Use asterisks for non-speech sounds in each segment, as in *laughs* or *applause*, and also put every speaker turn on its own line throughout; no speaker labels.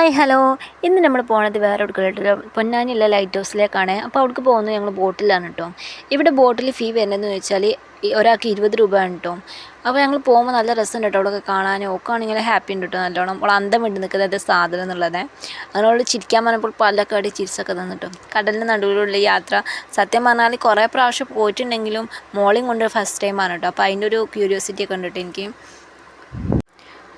Hi hello ഇന്ന് നമ്മൾ പോണത് വേറെ എവിടേക്കില്ല പൊന്നാനിയുള്ള ലൈറ്റ് ഹൗസിലേക്കാണ് അപ്പോൾ അവിടേക്ക് പോകുന്നത് ഞങ്ങൾ ബോട്ടിലാണ് കേട്ടോ ഇവിടെ ബോട്ടിൽ ഫീ വരുന്നതെന്ന് വെച്ചാൽ ഒരാൾക്ക് ഇരുപത് രൂപയാണ് കേട്ടോ അപ്പോൾ ഞങ്ങൾ പോകുമ്പോൾ നല്ല രസമുണ്ട് കേട്ടോ അവിടെയൊക്കെ കാണാൻ ഓക്കാണെങ്കിൽ ഹാപ്പി ഉണ്ട് കേട്ടോ നല്ലോണം. അവൾ അന്തം വിട്ട് നിൽക്കുന്നത് സാധനം എന്നുള്ളത്. അവൾ ചിരിക്കാൻ പറഞ്ഞപ്പോൾ പല്ലൊക്കെ ചിരിച്ചൊക്കെ തന്നിട്ടോ കടലിന്റെ നടുവിലുള്ള യാത്ര. സത്യം പറഞ്ഞാൽ കുറേ പ്രാവശ്യം പോയിട്ടുണ്ടെങ്കിലും മോളിങ് കൊണ്ട് ഫസ്റ്റ് ടൈമാണ് കേട്ടോ അപ്പോൾ അതിന്റെ ഒരു ക്യൂരിയോസിറ്റി ഒക്കെ ഉണ്ട് കേട്ടോ എനിക്ക്.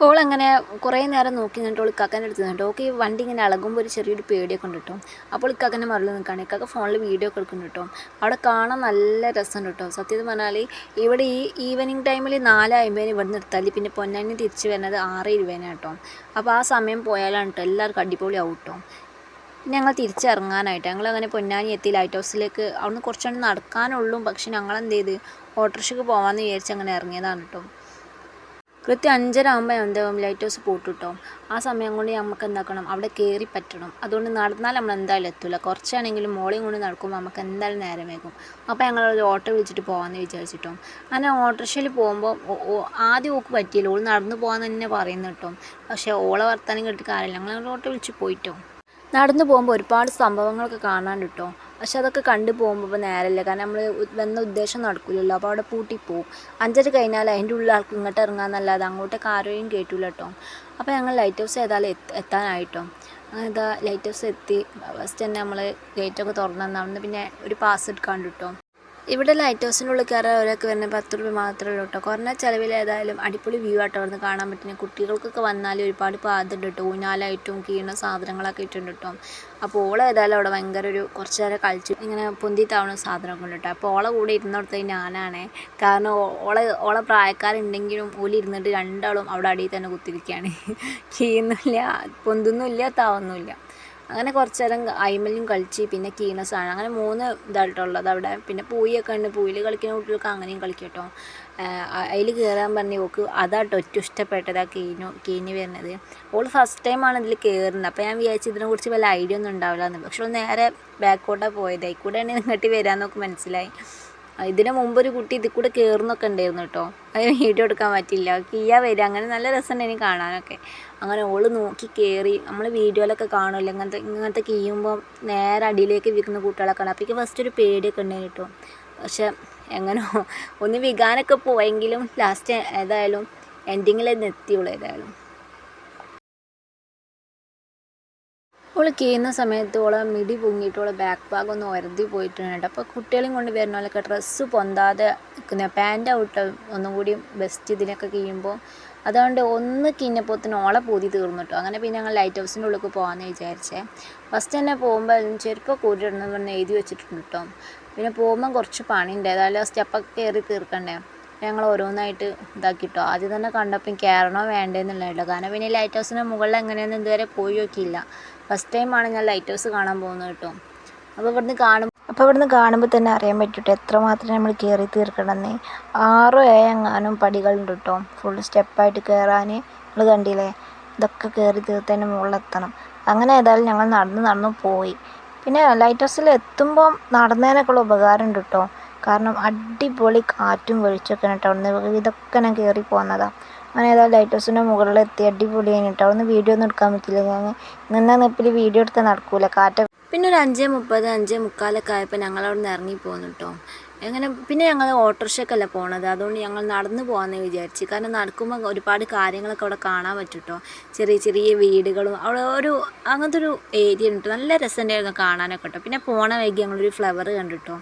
ഓൾ അങ്ങനെ കുറേ നേരം നോക്കി നിന്നിട്ട് ഓൾ ഇക്കാക്കന്റെ അടുത്ത് നിന്നിട്ട് ഓക്കെ വണ്ടി ഇങ്ങനെ ഇളകുമ്പോൾ ഒരു ചെറിയൊരു പേടിയൊക്കെ ഉണ്ട് കേട്ടോ അപ്പോൾ ഇക്കാക്കന്റെ മറിൽ നിൽക്കുകയാണ് ഇക്കാക്ക ഫോണിൽ വീഡിയോ ഒക്കെ കേട്ടോ അവിടെ കാണാൻ നല്ല രസമുണ്ട് കേട്ടോ സത്യത്തിൽ പറഞ്ഞാൽ ഇവിടെ ഈ ഈവനിങ് ടൈമിൽ നാല് അമ്പതിന് ഇവിടെ നിർത്താൽ പിന്നെ പൊന്നാനി തിരിച്ച് വരുന്നത് ആറ് ഇരുപതിനാണ് കേട്ടോ അപ്പോൾ ആ സമയം പോയാലാണ് കേട്ടോ എല്ലാവർക്കും അടിപൊളി ആവും കേട്ടോ ഞങ്ങൾ തിരിച്ചിറങ്ങാനായിട്ട് ഞങ്ങൾ അങ്ങനെ പൊന്നാനി എത്തി ലൈറ്റ് ഹൗസിലേക്ക് അവിടുന്ന് കുറച്ചുകൊണ്ട് നടക്കാനുള്ളൂ. പക്ഷെ ഞങ്ങൾ എന്ത് ചെയ്ത്? ഓട്ടോറിക്ഷയ്ക്ക് പോകാമെന്ന് വിചാരിച്ച് അങ്ങനെ ഇറങ്ങിയതാണ് കേട്ടോ കൃത്യം അഞ്ചര ആകുമ്പോൾ എന്താവും ലൈറ്റ് ഹൗസ് പോട്ട് കിട്ടും ആ സമയം കൊണ്ട് നമുക്ക് എന്താക്കണം? അവിടെ കയറി പറ്റണം. അതുകൊണ്ട് നടന്നാൽ നമ്മൾ എന്തായാലും എത്തില്ല കുറച്ചാണെങ്കിലും മോളെയും കൊണ്ട് നടക്കുമ്പോൾ നമുക്ക് എന്തായാലും നേരം വൈകും. അപ്പോൾ ഞങ്ങൾ ഒരു ഓട്ടോ വിളിച്ചിട്ട് പോകാമെന്ന് വിചാരിച്ചിട്ടോ. അങ്ങനെ ഓട്ടോറിക്ഷയിൽ പോകുമ്പോൾ ആദ്യം ഓക്ക് പറ്റിയില്ല. ഓൾ നടന്നു പോകാൻ തന്നെ പറയുന്നു കേട്ടോ. പക്ഷേ ഓളെ വർത്താനം കേട്ടിട്ട് കാര്യമില്ല. ഞങ്ങൾ ഓട്ടോ വിളിച്ച് പോയിട്ടോ. നടന്നു പോകുമ്പോൾ ഒരുപാട് സംഭവങ്ങളൊക്കെ കാണാണ്ട് കേട്ടോ. പക്ഷെ അതൊക്കെ കണ്ടു പോകുമ്പോൾ ഇപ്പോൾ നേരമില്ല കാരണം നമ്മൾ വന്ന ഉദ്ദേശം നടക്കില്ലല്ലോ അപ്പോൾ അവിടെ പൂട്ടിപ്പോവും അഞ്ചര കഴിഞ്ഞാൽ അതിന്റെ ഉള്ളിൽ ആൾക്ക് ഇങ്ങോട്ട് ഇറങ്ങാമെന്നല്ലാതെ അങ്ങോട്ടേക്ക് ആരെയും കേട്ടില്ല കേട്ടോ. അപ്പോൾ ഞങ്ങൾ ലൈറ്റ് ഹൗസ് ഏതായാലും എത്ത എത്താനായിട്ടോ. അങ്ങനെ ലൈറ്റ് ഹൗസ് എത്തി. ഫസ്റ്റ് തന്നെ നമ്മൾ ഗേറ്റൊക്കെ തുറന്നു അവിടുന്ന് പിന്നെ ഒരു പാസ് എടുക്കാണ്ട് കേട്ടോ ഇവിടെ ലൈറ്റ് ഹൗസിനുള്ളിൽ കയറാൻ ഒരാൾക്ക് വരുന്ന പത്ത് രൂപ മാത്രമേ ഉള്ളൂ കേട്ടോ കുറഞ്ഞ ചിലവിൽ ഏതായാലും അടിപൊളി വ്യൂ ആട്ടോ അവിടെ കാണാൻ പറ്റുന്ന. കുട്ടികൾക്കൊക്കെ വന്നാൽ ഒരുപാട് പാതുണ്ട് കേട്ടോ ഊഞ്ഞാലായിട്ടും കീണ സാധനങ്ങളൊക്കെ ഇട്ടുണ്ട് കേട്ടോ അപ്പോൾ ഓളെ ഏതായാലും അവിടെ ഭയങ്കര ഒരു കുറച്ച് നേരം കളിച്ച് ഇങ്ങനെ പൊന്തി താവണ സാധനമൊക്കെ ഉണ്ട് കേട്ടോ അപ്പോൾ ഓളെ കൂടെ ഇരുന്നിടത്ത് ഞാനാണ്. കാരണം ഓളെ ഓളെ പ്രായക്കാരുണ്ടെങ്കിലും ഓളി ഇരുന്നിട്ട് രണ്ടാളും അവിടെ അടിയിൽ തന്നെ കുത്തിരിക്കുകയാണ് ചെയ്യുന്നില്ല *laughs* പൊന്തുന്നില്ല താവുന്നില്ല. അങ്ങനെ കുറച്ച് നേരം അയിമലും കളിച്ച് പിന്നെ കീണസാണ് അങ്ങനെ മൂന്ന് ഇതായിട്ടുള്ളത് അവിടെ. പിന്നെ പൂയൊക്കെ ഉണ്ട് പൂയിൽ കളിക്കുന്ന കുട്ടികൾക്ക് അങ്ങനെയും കളിക്കട്ടോ കേട്ടോ. അതിൽ കയറാൻ പറഞ്ഞ് ഓക്ക് അതാട്ടോ ഏറ്റവും ഇഷ്ടപ്പെട്ടത് കീഞ്ഞു കീഞ്ഞ് വരുന്നത്. ഓൾ ഫസ്റ്റ് ടൈമാണ് ഇതിൽ കയറുന്നത് അപ്പോൾ ഞാൻ വിചാരിച്ചു ഇതിനെക്കുറിച്ച് വല്ല ഐഡിയ ഒന്നും ഉണ്ടാവില്ല എന്ന് പക്ഷെ നേരെ ബാക്കോട്ടാണ് പോയത്. അതിൽക്കൂടെയാണ് ഇങ്ങോട്ട് വരാമെന്നൊക്കെ മനസ്സിലായി. ഇതിന് മുമ്പ് ഒരു കുട്ടി ഇതിൽ കൂടെ കയറുന്നൊക്കെ ഉണ്ടായിരുന്നു കേട്ടോ. അതിന് വീഡിയോ എടുക്കാൻ പറ്റില്ല കീയാ വരിക. അങ്ങനെ നല്ല രസമുണ്ടായിരുന്നു കാണാനൊക്കെ. അങ്ങനെ ഓൾ നോക്കി കയറി നമ്മൾ വീഡിയോയിലൊക്കെ കാണുമല്ലോ. ഇങ്ങനത്തെ ഇങ്ങനത്തെ കീയുമ്പോൾ നേരെ അടിയിലേക്ക് വിൽക്കുന്ന കുട്ടികളൊക്കെ ഉണ്ട്. അപ്പോൾ ഫസ്റ്റ് ഒരു പേടിയൊക്കെ ഉണ്ടായി കേട്ടോ. പക്ഷെ എങ്ങനോ ഒന്ന് വികാനൊക്കെ പോയെങ്കിലും ലാസ്റ്റ് ഏതായാലും എൻഡിങ്ങിൽ എത്തിയുള്ളൂ ഏതായാലും. ഓൾ ചെയ്യുന്ന സമയത്ത് ഓളെ മിടി പൊങ്ങിയിട്ട് ഓളെ ബാക്ക് ഭാഗം ഒന്ന് ഉരതി പോയിട്ടുണ്ട് അപ്പോൾ കുട്ടികളെയും കൊണ്ട് വരുന്ന പോലെയൊക്കെ ഡ്രസ്സ് പൊന്താതെ നിൽക്കുന്ന പാന്റ് ഔട്ട് ഒന്നും കൂടി ബെസ്റ്റ് ഇതിനൊക്കെ കീയുമ്പോൾ അതുകൊണ്ട് ഒന്ന് കിഞ്ഞപ്പോത്തിന് ഓളെ പൂതി തീർന്നു കേട്ടോ അങ്ങനെ പിന്നെ ഞങ്ങൾ ലൈറ്റ് ഹൗസിന്റെ ഉള്ളിൽ പോകാമെന്ന് വിചാരിച്ചേ. ഫസ്റ്റ് തന്നെ പോകുമ്പോൾ ചെരുപ്പം കൂടിയിടണം പറഞ്ഞ് എഴുതി വെച്ചിട്ടുണ്ട് കേട്ടോ പിന്നെ പോകുമ്പോൾ കുറച്ച് പണിയുണ്ട്. ഏതായാലും സ്റ്റെപ്പൊക്കെ കയറി തീർക്കണ്ടേ. ഞങ്ങൾ ഓരോന്നായിട്ട് ഇതാക്കിട്ടോ ആദ്യം തന്നെ കണ്ടപ്പോൾ കയറണോ വേണ്ടേന്നുള്ളതല്ലോ കാരണം പിന്നെ ലൈറ്റ് ഹൗസിന്റെ മുകളിൽ എങ്ങനെയാണെന്ന് ഇതുവരെ പോയി നോക്കിയില്ല. ഫസ്റ്റ് ടൈമാണ് ഞാൻ ലൈറ്റ് ഹൗസ് കാണാൻ പോകുന്നത് കേട്ടോ. അപ്പോൾ ഇവിടുന്ന് കാണും
അപ്പോൾ ഇവിടുന്ന് കാണുമ്പോൾ തന്നെ അറിയാൻ പറ്റൂട്ടോ എത്രമാത്രം നമ്മൾ കയറി തീർക്കണമെന്ന്. ആറോ ഏങ്ങാനും പടികളുണ്ട് കേട്ടോ. ഫുൾ സ്റ്റെപ്പായിട്ട് കയറാൻ നമ്മൾ കണ്ടില്ലേ? ഇതൊക്കെ കയറി തീർത്തതിന്റെ മുകളിലെത്തണം. അങ്ങനെ ഏതായാലും ഞങ്ങൾ നടന്ന് നടന്ന് പോയി. പിന്നെ ലൈറ്റ് ഹൗസിൽ എത്തുമ്പോൾ നടന്നതിനൊക്കെയുള്ള ഉപകാരം ഉണ്ട് കേട്ടോ. കാരണം അടിപൊളി കാറ്റും വെളിച്ചൊക്കെ കേട്ടോ. ഇതൊക്കെ ഞാൻ കയറി പോകുന്നതാണ് അങ്ങനെ ഏതോ ലൈറ്റ് ഹൗസിന്റെ മുകളിലെത്തി അടിപൊളിയാണ് കേട്ടോ നിന്ന് വീഡിയോ ഒന്നും എടുക്കാൻ പറ്റില്ല ഞാൻ ഇങ്ങനെ നിപ്പിൽ വീഡിയോ എടുത്താൽ നടക്കൂല. കാറ്റ
പിന്നെ ഒരു അഞ്ച് മുപ്പത് അഞ്ച് മുക്കാലൊക്കെ ആയപ്പോൾ ഞങ്ങൾ അവിടെ നിന്ന് ഇറങ്ങി പോന്നു കേട്ടോ അങ്ങനെ പിന്നെ ഞങ്ങൾ ഓട്ടോറിക്ഷയ്ക്കല്ല പോണത്? അതുകൊണ്ട് ഞങ്ങൾ നടന്നു പോകാമെന്ന് വിചാരിച്ചു. കാരണം നടക്കുമ്പോൾ ഒരുപാട് കാര്യങ്ങളൊക്കെ അവിടെ കാണാൻ പറ്റുട്ടോ. ചെറിയ ചെറിയ വീടുകളും അവിടെ ഒരു അങ്ങനത്തെ ഒരു ഏരിയ ഉണ്ട്. നല്ല രസമുണ്ടായിരുന്നു കാണാനൊക്കെ കേട്ടോ. പിന്നെ പോണ വൈകി ഞങ്ങളൊരു ഫ്ലവർ കണ്ടിട്ടോ.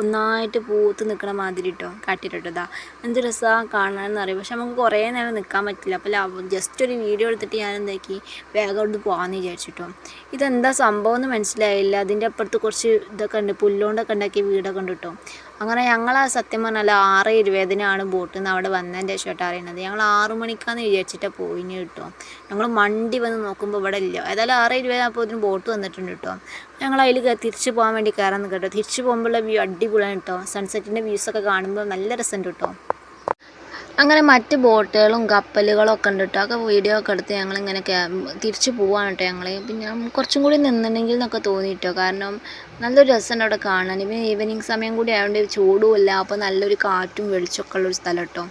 ഒന്നായിട്ട് പൂത്ത് നിൽക്കണ മാതിരി കേട്ടോ കാട്ടിട്ടോ എന്ത് രസമാണ് കാണാനെന്ന് അറിയാം. പക്ഷെ നമുക്ക് കുറേ നേരം നിൽക്കാൻ പറ്റില്ല. അപ്പോൾ ജസ്റ്റ് ഒരു വീഡിയോ എടുത്തിട്ട് ഞാൻ എന്താക്കി വേഗം അവിടെ പോകാമെന്ന് വിചാരിച്ചിട്ടോ. ഇതെന്താ സംഭവം എന്ന് മനസ്സിലായില്ല. അതിന്റെ അപ്പുറത്ത് കുറച്ച് ഇതൊക്കെ ഉണ്ട്. പുല്ലുകൊണ്ടൊക്കെ ഉണ്ടാക്കിയ വീടൊക്കെ ഉണ്ട് കേട്ടോ അങ്ങനെ ഞങ്ങൾ ആ സത്യം പറഞ്ഞാൽ ആറ് ഇരുപതിനാണ് ബോട്ടിൽ നിന്ന് അവിടെ വന്നതിന്റെ ശേഷമായിട്ട് അറിയുന്നത് ഞങ്ങൾ ആറു മണിക്കാന്ന് വിചാരിച്ചിട്ട് പോയിന് കേട്ടോ. ഞങ്ങൾ മണ്ടി വന്ന് നോക്കുമ്പോൾ ഇവിടെ ഇല്ല. ഏതായാലും ആറ് ഇരുപതിനപ്പോൾ ഇതിന് ബോട്ട് വന്നിട്ടുണ്ട് കേട്ടോ. ഞങ്ങൾ അതിൽ തിരിച്ചു പോകാൻ വേണ്ടി കയറാൻ കേട്ടോ. തിരിച്ചു പോകുമ്പോഴുള്ള വ്യൂ അടിപൊളിയാണ് കേട്ടോ. സൺസെറ്റിന്റെ വ്യൂസൊക്കെ കാണുമ്പോൾ നല്ല രസമുണ്ട് കേട്ടോ. അങ്ങനെ മറ്റ് ബോട്ടുകളും കപ്പലുകളും ഒക്കെ ഉണ്ട് കേട്ടോ അതൊക്കെ വീഡിയോ ഒക്കെ എടുത്ത് ഞങ്ങളിങ്ങനെ തിരിച്ചു പോവാണ് കേട്ടോ ഞങ്ങൾ പിന്നെ കുറച്ചും കൂടി നിന്നിട്ടുണ്ടെങ്കിൽ എന്നൊക്കെ തോന്നി കേട്ടോ കാരണം നല്ലൊരു രസമുണ്ട് അവിടെ കാണാൻ. പിന്നെ ഈവനിങ് സമയം കൂടി ആയതുകൊണ്ട് ചൂടുമില്ല. അപ്പോൾ നല്ലൊരു കാറ്റും വെളിച്ചമൊക്കെ ഉള്ളൊരു സ്ഥലം കേട്ടോ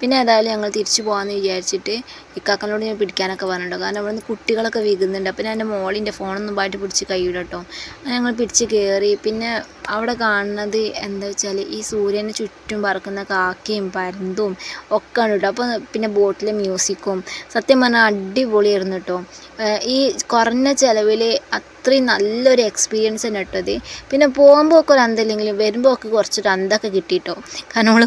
പിന്നെ ഏതായാലും ഞങ്ങൾ തിരിച്ചു പോകാമെന്ന് വിചാരിച്ചിട്ട് ഇക്കാക്കനോട് ഞാൻ പിടിക്കാനൊക്കെ പറഞ്ഞിട്ടോ. കാരണം അവിടെ നിന്ന് കുട്ടികളൊക്കെ വീകുന്നുണ്ട്. അപ്പോൾ ഞാൻ എന്റെ മോളിന്റെ ഫോണൊന്നും പാട്ട് പിടിച്ച് കൈയിടും കേട്ടോ ഞങ്ങൾ പിടിച്ച് കയറി പിന്നെ അവിടെ കാണുന്നത് എന്താ വെച്ചാൽ ഈ സൂര്യനെ ചുറ്റും പറക്കുന്ന കാക്കയും പരുന്തും ഒക്കെ ആണ് കേട്ടോ അപ്പോൾ പിന്നെ ബോട്ടിലെ മ്യൂസിക്കും. സത്യം പറഞ്ഞാൽ അടിപൊളിയായിരുന്നു കേട്ടോ ഈ കുറഞ്ഞ ചിലവിൽ അത്രയും നല്ലൊരു എക്സ്പീരിയൻസ് തന്നെ കേട്ടത് പിന്നെ പോകുമ്പോൾ ഒക്കെ ഒരു അന്തല്ലെങ്കിലും വരുമ്പോൾ ഒക്കെ കുറച്ചൊരു അന്തൊക്കെ കിട്ടിയിട്ടോ കാരണം നമ്മൾ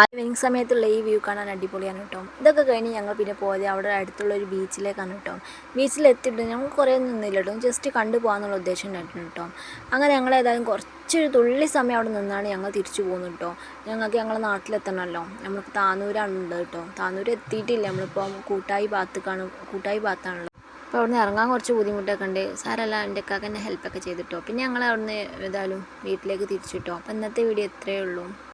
ഈവനിങ് സമയത്തുള്ള ഈ വ്യൂ കാണാൻ അടിപൊളിയാണ് കേട്ടോ ഇതൊക്കെ കഴിഞ്ഞ് ഞങ്ങൾ പിന്നെ പോയത് അവിടെ അടുത്തുള്ള ഒരു ബീച്ചിലേക്കാണ് കേട്ടോ ബീച്ചിലെത്തിയിട്ട് ഞങ്ങൾ കുറേ നിന്നില്ല കേട്ടോ ജസ്റ്റ് കണ്ടു പോകാമെന്നുള്ള ഉദ്ദേശം ഉണ്ടായിരുന്നു കേട്ടോ അങ്ങനെ ഞങ്ങൾ ഏതായാലും കുറച്ചൊരു തുള്ളി സമയം അവിടെ നിന്നാണ് ഞങ്ങൾ തിരിച്ചു പോകുന്നത് കേട്ടോ ഞങ്ങൾക്ക് ഞങ്ങളെ നാട്ടിലെത്തണമല്ലോ. നമ്മൾക്ക് താനൂരാണ് ഉള്ളത് കേട്ടോ താനൂർ എത്തിയിട്ടില്ല. നമ്മളിപ്പോൾ കൂട്ടായി ഭാഗത്തേക്കാണ് കൂട്ടായി ഭാഗത്താണുള്ളത്. അപ്പോൾ അവിടുന്ന് ഇറങ്ങാൻ കുറച്ച് ബുദ്ധിമുട്ടൊക്കെ ഉണ്ട്. സാരല്ല എന്റെ അക്കാക്ക് എന്നെ ഹെൽപ്പൊക്കെ ചെയ്തിട്ടോ. പിന്നെ ഞങ്ങൾ അവിടുന്ന് ഏതായാലും വീട്ടിലേക്ക് തിരിച്ചു കിട്ടോ അപ്പോൾ ഇന്നത്തെ വീഡിയോ ഇത്രയേ ഉള്ളൂ.